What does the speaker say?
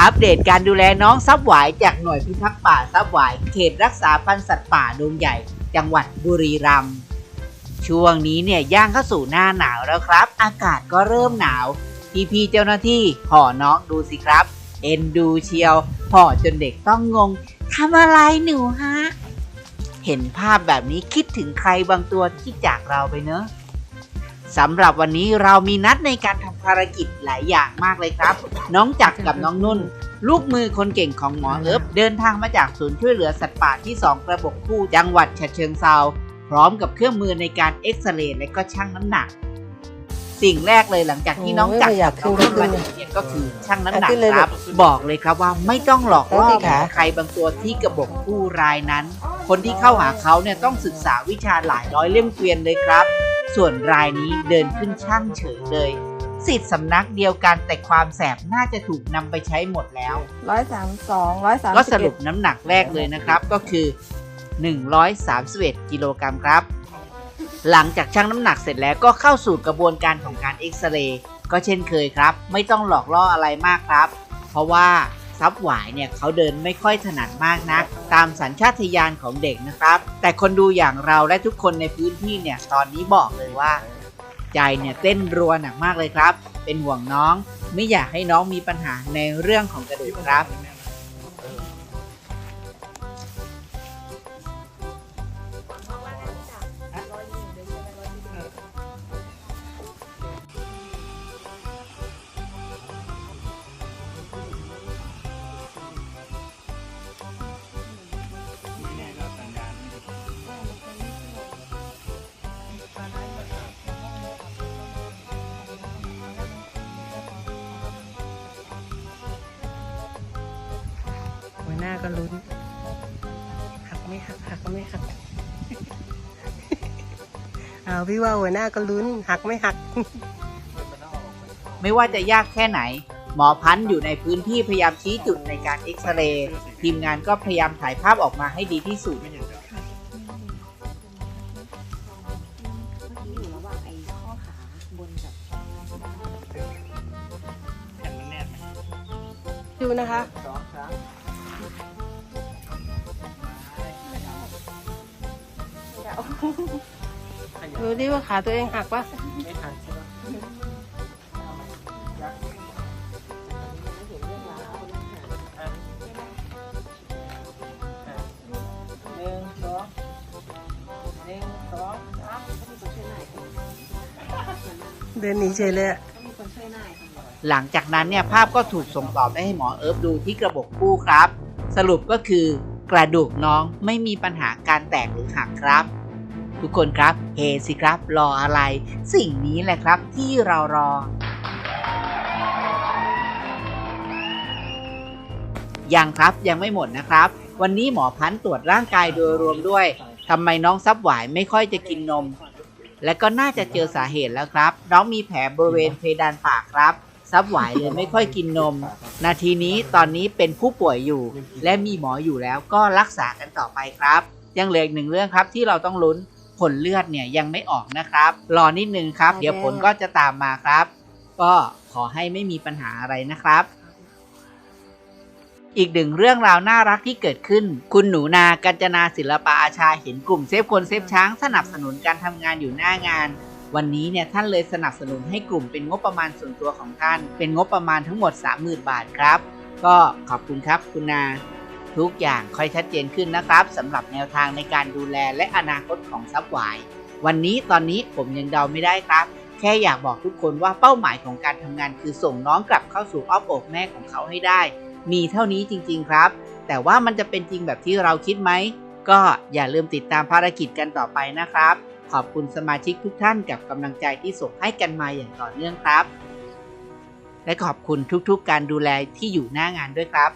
อัปเดตการดูแลน้องซับหวายจากหน่วยพิทักษ์ป่าซับหวายเขตรักษาพันธุ์สัตว์ป่าดงใหญ่ จังหวัดบุรีรัมย์ช่วงนี้เนี่ยย่างเข้าสู่หน้าหนาวแล้วครับ อากาศก็เริ่มหนาว พี่ๆเจ้าหน้าที่ห่อน้องดูสิครับ เอ็นดูเชียวห่อจนเด็กต้องงงทำอะไรหนูฮะ เห็นภาพแบบนี้คิดถึงใครบางตัวที่จากเราไปเนอะสำหรับวันนี้เรามีนัดในการทำ ภารกิจหลายอย่างมากเลยครับ น้องจักรกับน้องนุ่น ลูกมือคนเก่งของหมอเอิบเดินทางมาจากศูนย์ช่วยเหลือสัตว์ป่าที่ 2 กระบอกคู่จังหวัดฉะเชิงเซาพร้อมกับเครื่องมือในการเอ็กซเรย์และก็ชั่งน้ำหนัก สิ่งแรกเลยหลังจากที่น้องจักรกับน้องนุ่นมาถึงเนี่ยก็คือชั่งน้ำหนักครับ บอกเลยครับว่าไม่ต้องหลอกล่อใครบางตัวที่กระบอกคู่รายนั้น คนที่เข้าหาเขาเนี่ยต้องศึกษาวิชาหลายร้อยเล่มเกวียนเลยครับ ส่วนรายนี้เดินขึ้นช่างเฉยเลย สิทธิ์สำนักเดียวกันแต่ความแสบน่าจะถูกนำไปใช้หมดแล้ว ร้อยสามสองร้อยสามก็สรุปน้ำหนักแรกเลยนะครับก็คือ 131กิโลกรัมครับ หลังจากชั่งน้ำหนักเสร็จแล้วก็เข้าสู่กระบวนการของการเอ็กซเรย์ก็เช่นเคยครับ ไม่ต้องหลอกล่ออะไรมากครับ เพราะว่าซับหวายเนี่ยเขาเดินไม่ค่อยถนัดมากนักตามสัญชาตญาณของเด็กนะครับ แต่คนดูอย่างเราและทุกคนในพื้นที่เนี่ยตอนนี้บอกเลยว่า ใจเนี่ยเต้นรัวหนักมากเลยครับ เป็นห่วงน้อง ไม่อยากให้น้องมีปัญหาในเรื่องของกระดูกครับ หัวหน้าก็ลุ้น หักไม่หักหักไม่หักเอาพี่ว่าหัวหน้าก็ลุ้น หักไม่หัก ไม่ว่าจะยากแค่ไหน หมอพันธ์อยู่ในพื้นที่พยายามชี้จุดในการเอ็กซเรย์ทีมงานก็พยายามถ่ายภาพออกมาให้ดีที่สุดอยู่ระหว่างไอ้ข้อขาบนกับดูนะคะ ดูดิว่าขาตัวเองหักปะหนึ่งสองหนึ่งสองสามเดินหนีเฉยเลยอะมีคนช่วยหน่ายหลังจากนั้นเนี่ยภาพก็ถูกส่งต่อไปให้หมอเอิร์ฟดูที่กระบอกคู่ครับ สรุปก็คือกระดูกน้องไม่มีปัญหาการแตกหรือหักครับ ทุกคนครับ เฮสิครับ รออะไร สิ่งนี้แหละครับที่เรารอ ยังครับยังไม่หมดนะครับ วันนี้หมอพันธ์ตรวจร่างกายโดยรวมด้วยทำไมน้องซับหวายไม่ค่อยจะกินนม และก็น่าจะเจอสาเหตุแล้วครับ น้องมีแผลบริเวณเพดานปากครับ ซับหวายเลยไม่ค่อยกินนม นาทีนี้ตอนนี้เป็นผู้ป่วยอยู่ และมีหมออยู่แล้วก็รักษากันต่อไปครับ ยังเหลืออีกหนึ่งเรื่องครับที่เราต้องลุ้น ผลเลือดเนี่ยยังไม่ออกนะครับ รอนิดนึงครับ เดี๋ยวผลก็จะตามมาครับ ก็ขอให้ไม่มีปัญหาอะไรนะครับ อีกหนึ่งเรื่องราวน่ารักที่เกิดขึ้น คุณหนูนากัญจนาศิลปะอาชาเห็นกลุ่มเซฟคนเซฟช้างสนับสนุนการทำงานอยู่หน้างานวันนี้เนี่ยท่านเลยสนับสนุนให้กลุ่มเป็นงบประมาณส่วนตัวของท่าน เป็นงบประมาณทั้งหมด 30,000 บาทครับ ก็ขอบคุณครับคุณนา ทุกอย่างค่อยชัดเจนขึ้นนะครับสำหรับแนวทางในการดูแลและอนาคตของซับหวายวันนี้ตอนนี้ผมยังเดาไม่ได้ครับ แค่อยากบอกทุกคนว่าเป้าหมายของการทำงานคือส่งน้องกลับเข้าสู่อ้อมอกแม่ของเขาให้ได้ มีเท่านี้จริง ๆ ครับ แต่ว่ามันจะเป็นจริงแบบที่เราคิดไหมก็อย่าลืมติดตามภารกิจกันต่อไปนะครับ ขอบคุณสมาชิกทุกท่านกับกำลังใจที่ส่งให้กันมาอย่างต่อเนื่องครับ และขอบคุณทุกๆการดูแลที่อยู่หน้างานด้วยครับ